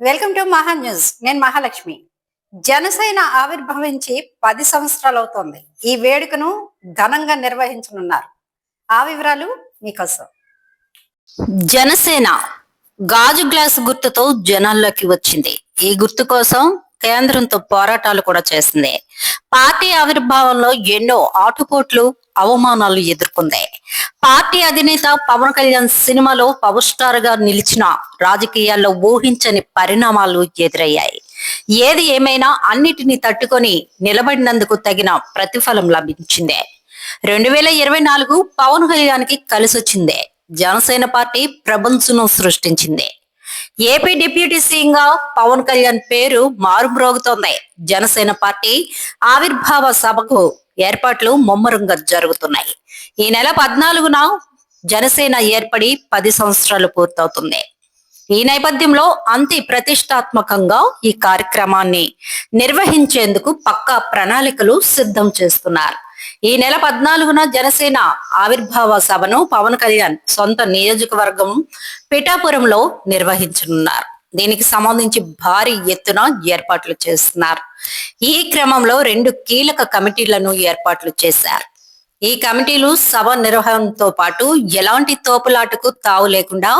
Welcome to మహా news. నేను మహాలక్ష్మి. జనసేన ఆవిర్భవించి పది సంవత్సరాలు అవుతోంది ఈ వేడుకను ఘనంగా నిర్వహించనున్నారు. ఆ వివరాలు మీకోసం జనసేన గాజు గ్లాస్ గుర్తుతో జనాల్లోకి వచ్చింది. ఈ గుర్తు కోసం కేంద్రంతో పోరాటాలు కూడా చేసింది. పార్టీ ఆవిర్భావంలో ఎన్నో ఆటుపోట్లు అవమానాలు ఎదుర్కొంది. పార్టీ అధినేత పవన్ కళ్యాణ్ సినిమాలో పవర్ స్టార్గా నిలిచిన రాజకీయాల్లో ఊహించని పరిణామాలు ఎదురయ్యాయి. ఏది ఏమైనా అన్నిటినీ తట్టుకొని నిలబడినందుకు తగిన ప్రతిఫలం లభించిందే. రెండు వేల ఇరవై నాలుగు పవన్ కళ్యాణ్కి కలిసొచ్చిందే. జనసేన పార్టీ ప్రభంసును సృష్టించింది. ఏపీ డిప్యూటీ సీఎం గా పవన్ కళ్యాణ్ పేరు మారుమ్రోగుతోంది. జనసేన పార్టీ ఆవిర్భావ సభకు ఏర్పాట్లు ముమ్మరంగా జరుగుతున్నాయి. ఈ నెల పద్నాలుగున జనసేన ఏర్పడి పది సంవత్సరాలు పూర్తవుతుంది. ఈ నేపథ్యంలో అంతి ప్రతిష్టాత్మకంగా ఈ కార్యక్రమాన్ని నిర్వహించేందుకు పక్కా ప్రణాళికలు సిద్ధం చేస్తున్నారు. ఈ నెల పద్నాలుగున జనసేన ఆవిర్భావ సభను పవన్ కళ్యాణ్ సొంత నియోజకవర్గం పిఠాపురంలో నిర్వహించనున్నారు. దీనికి సంబంధించి భారీ ఎత్తున ఏర్పాట్లు చేస్తున్నారు. ఈ క్రమంలో రెండు కీలక కమిటీలను ఏర్పాట్లు చేశారు. ఈ కమిటీలు సభ నిర్వహణతో పాటు ఎలాంటి తోపులాటకు తావు లేకుండా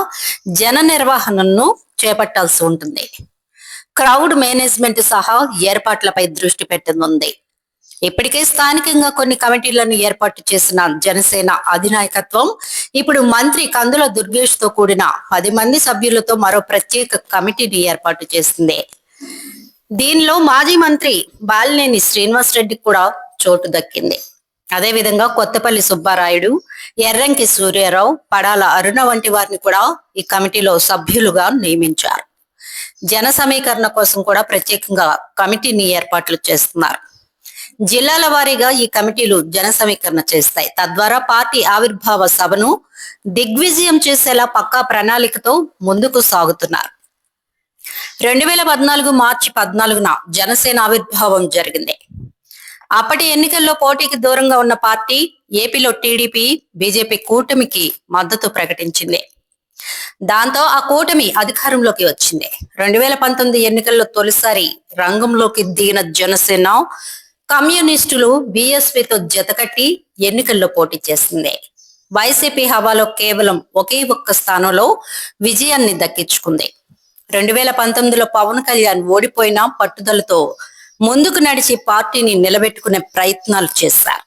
జన నిర్వహణను చేపట్టాల్సి ఉంటుంది. క్రౌడ్ మేనేజ్మెంట్ సహా ఏర్పాట్లపై దృష్టి పెట్టనుంది. ఇప్పటికే స్థానికంగా కొన్ని కమిటీలను ఏర్పాటు చేసిన జనసేన అధినాయకత్వం ఇప్పుడు మంత్రి కందుల దుర్గేష్తో కూడిన పది మంది సభ్యులతో మరో ప్రత్యేక కమిటీని ఏర్పాటు చేసింది. దీనిలో మాజీ మంత్రి బాలినేని శ్రీనివాస్ రెడ్డికి కూడా చోటు దక్కింది. అదేవిధంగా కొత్తపల్లి సుబ్బారాయుడు ఎర్రంకి సూర్యారావు పడాల అరుణ వంటి వారిని కూడా ఈ కమిటీలో సభ్యులుగా నియమించారు. జన సమీకరణ కోసం కూడా ప్రత్యేకంగా కమిటీని ఏర్పాట్లు చేస్తున్నారు. జిల్లాల వారీగా ఈ కమిటీలు జన సమీకరణ చేస్తాయి. తద్వారా పార్టీ ఆవిర్భావ సభను దిగ్విజయం చేసేలా పక్కా ప్రణాళికతో ముందుకు సాగుతున్నారు. రెండు వేల పద్నాలుగు మార్చి పద్నాలుగున జనసేన ఆవిర్భావం జరిగింది. అప్పటి ఎన్నికల్లో పోటీకి దూరంగా ఉన్న పార్టీ ఏపీలో టీడీపీ బీజేపీ కూటమికి మద్దతు ప్రకటించింది. దాంతో ఆ కూటమి అధికారంలోకి వచ్చింది. రెండు వేల పంతొమ్మిది ఎన్నికల్లో తొలిసారి రంగంలోకి దిగిన జనసేన కమ్యూనిస్టులు బీఎస్పీతో జతకట్టి ఎన్నికల్లో పోటీ చేసింది. వైసీపీ హవాలో కేవలం ఒకే ఒక్క స్థానంలో విజయాన్ని దక్కించుకుంది. రెండు వేల పంతొమ్మిదిలో పవన్ కళ్యాణ్ ఓడిపోయిన పట్టుదలతో ముందుకు నడిచి పార్టీని నిలబెట్టుకునే ప్రయత్నాలు చేశారు.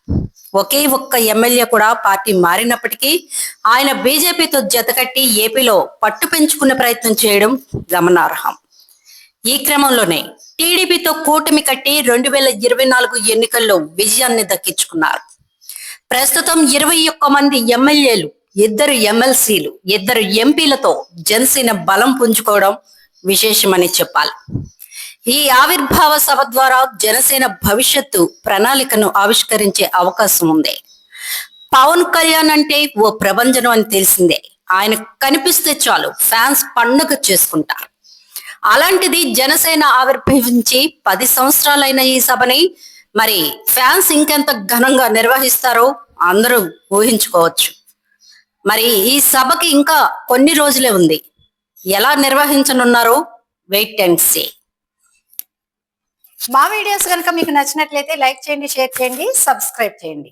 ఒకే ఒక్క ఎమ్మెల్యే కూడా పార్టీ మారినప్పటికీ ఆయన బీజేపీతో జతకట్టి ఏపీలో పట్టు పెంచుకునే ప్రయత్నం చేయడం గమనార్హం. ఈ క్రమంలోనే టీడీపీతో కూటమి కట్టి రెండు వేల ఇరవై నాలుగు ఎన్నికల్లో విజయాన్ని దక్కించుకున్నారు. ప్రస్తుతం ఇరవై ఒక్క మంది ఎమ్మెల్యేలు ఇద్దరు ఎమ్మెల్సీలు ఇద్దరు ఎంపీలతో జనసేన బలం పుంజుకోవడం విశేషమని చెప్పాలి. ఈ ఆవిర్భావ సభ ద్వారా జనసేన భవిష్యత్తు ప్రణాళికను ఆవిష్కరించే అవకాశం ఉంది. పవన్ కళ్యాణ్ అంటే ఓ ప్రభంజనం అని తెలిసిందే. ఆయన కనిపిస్తే చాలు ఫ్యాన్స్ పండుగ చేసుకుంటారు. అలాంటిది జనసేన ఆవిర్భవించి పది సంవత్సరాలైన ఈ సభని మరి ఫ్యాన్స్ ఇంకెంత ఘనంగా నిర్వహిస్తారో అందరూ ఊహించుకోవచ్చు. మరి ఈ సభకి ఇంకా కొన్ని రోజులే ఉంది. ఎలా నిర్వహించనున్నారో వెయిట్ అండ్ సీ. మా వీడియోస్ కనుక మీకు నచ్చినట్లయితే లైక్ చేయండి షేర్ చేయండి సబ్స్క్రైబ్ చేయండి.